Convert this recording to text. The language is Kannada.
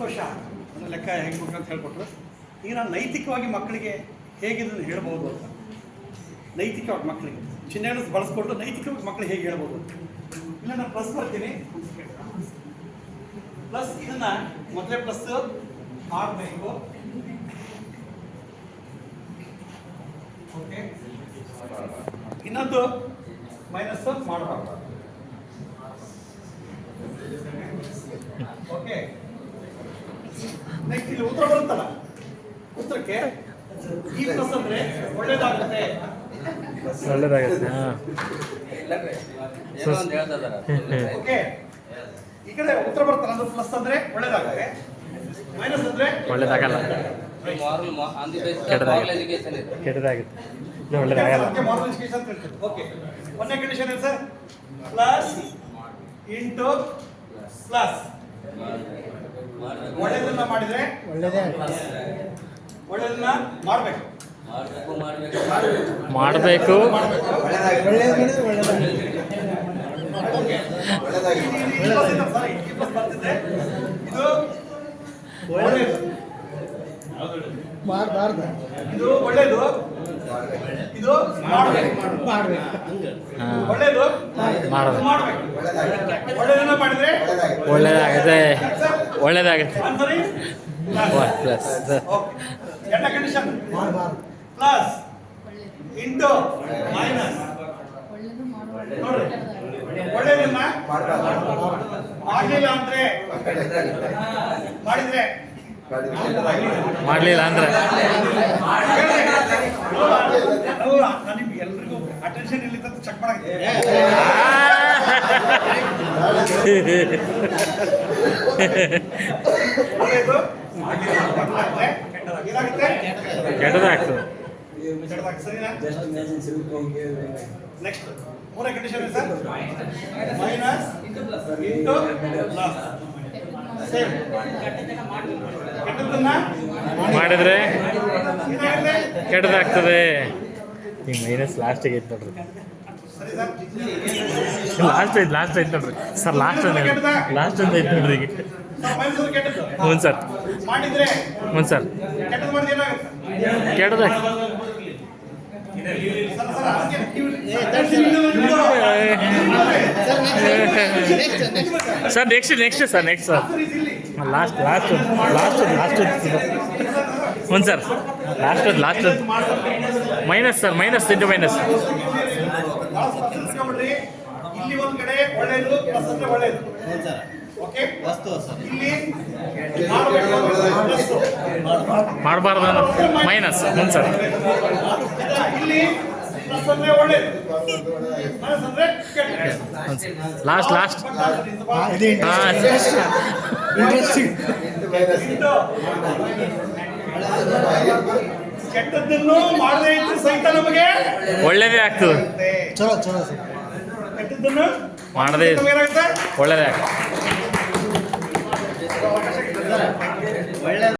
ಸಂತೋಷ ಅದನ್ನ ಲೆಕ್ಕ ಹೇಗೆ ಅಂತ ಹೇಳ್ಕೊಟ್ರು. ಈಗ ನಾನು ನೈತಿಕವಾಗಿ ಮಕ್ಕಳಿಗೆ ಹೇಗಿದ್ದನ್ನು ಹೇಳ್ಬೋದು ಅಂತ. ನೈತಿಕವಾಗಿ ಮಕ್ಕಳಿಗೆ. ಚಿಹ್ನೆಯನ್ನು ಬಳಸ್ಕೊಂಡು ನೈತಿಕವಾಗಿ ಮಕ್ಕಳಿಗೆ ಹೇಗೆ ಹೇಳ್ಬೋದು ಇಲ್ಲ, ನಾನು ಪ್ಲಸ್ ಬರ್ತೀನಿ. ಪ್ಲಸ್ ಇದನ್ನ ಮೊದಲೇ ಪ್ಲಸ್ ಮಾಡಬೇಕು. ಓಕೆ ಇನ್ನೊಂದು ಮೈನಸ್ ಮಾಡಬಾರ್ದು. ಓಕೆ ನೆಕ್ಸ್ಟ್ ಇಲ್ಲಿ ಉತ್ತರ ಬರುತ್ತಲ್ಲ? ಉತ್ತರಕ್ಕೆ ಈ ಪ್ಲಸ್ ಅಂದ್ರೆ ಒಳ್ಳೇದಾಗುತ್ತೆ. ಒಳ್ಳೇದಾಗುತ್ತೆ ಹಾಂ. ಏನೋ ಒಂದು ಹೇಳ್ತಾ ಇದಾರೆ. ಓಕೆ ಈ ಕಡೆ ಉತ್ತರ ಬರುತ್ತಲ್ಲ ಅದು ಪ್ಲಸ್ ಅಂದ್ರೆ ಒಳ್ಳೇದಾಗುತ್ತೆ. ಮೈನಸ್ ಅಂದ್ರೆ ಒಳ್ಳೇದಾಗಲ್ಲ. ಕೆಟ್ಟದಾಗುತ್ತೆ. ಒಳ್ಳೇದಾಗಲ್ಲ. ಓಕೆ ಒಂದನೇ ಕಂಡೀಷನ್ ಏನು ಸರ್ ಪ್ಲಸ್ ಇಂಟು ಪ್ಲಸ್ ಒಳ್ಳೇದನ್ನ ಮಾಡಿದ್ರೆ ಒಳ್ಳೇದನ್ನ ಮಾಡಬೇಕು. ಮಾಡ್ಬೇಕು, ಮಾಡ್ಬೇಕು. ಮಾಡಬೇಕು ಸಾರಿ ಈ ಪ್ಲಸ್ ಬರ್ತಿದೆ ಇದು ಒಳ್ಳೇದು ಮಾಡಬಾರ್ದು ಇದು ಒಳ್ಳೇದು. ಇದು ಒಳ್ಳೇದು. ಮಾಡೋದು. ಮಾಡಬೇಕು. ಒಳ್ಳೇದನ್ನ ಮಾಡಿದ್ರೆ ಒಳ್ಳೇದಾಗುತ್ತೆ. ಒಳ್ಳೇದಾಗುತ್ತೆ. ಪ್ಲಸ್ ಕಂಡೀಷನ್ ಮಾಡಬಾರ್ದು ಪ್ಲಸ್ ಇಂಟು ಮೈನಸ್ ಒಳ್ಳೇದನ್ನ ಮಾಡಲಿಲ್ಲ ಅಂದ್ರೆ ಮಾಡಿದ್ರೆ ಮಾಡಲಿಲ್ಲ ಅಂದ್ರೆ? ಎಲ್ರಿಗೂ ಇಲ್ಲಿ ಚೆಕ್ ಮಾಡಕ್ಕೆ ಕೆಟ್ಟದಾಗ್ತದೆ next condition sir? Minus into plus ಮಾಡಿದ್ರೆ ಕೆಟ್ಟದಾಗ್ತದೆ. ಈಗ ಮೈನಸ್ ಲಾಸ್ಟಿಗೆ ಐತೆ ನೋಡ್ರಿ. ಲಾಸ್ಟ್ ಐತೆ ಲಾಸ್ಟ್ ಐತೆ ನೋಡ್ರಿ. ಸರ್ ಲಾಸ್ಟ್ ಲಾಸ್ಟ್ ಅಂತ ಐತೆ ನೋಡ್ರಿ ಈಗ. ಹ್ಞೂ ಸರ್. ಹ್ಞೂ ಸರ್. ಕೆಟ್ಟದಾಗ sir next next sir next sir last last last last ಒಂದು sir last last minus sir minus into minus ಮಾಡಬಾರ್ದು ಮೈನಸ್ ಒಂದು ಸರ್ ಅಂದ್ರೆ ಒಳ್ಳೇದು ಮೈನಸ್ ಅಂದ್ರೆ ಕೆಟ್ಟದ್ದು. ಹ್ಞೂ ಲಾಸ್ಟ್ ಲಾಸ್ಟ್ ಕೆಟ್ಟದ್ದನ್ನು ಮಾಡದೇ ಇದ್ರೆ ಸಹಿತ ನಮಗೆ ಒಳ್ಳೇದೇ ಆಗ್ತದೆ. ಚಲೋ ಚಲೋ ಕೆಟ್ಟದ್ದನ್ನು ಮಾಡದೇ ಒಳ್ಳೇದೇ ಆಗ್ತದೆ.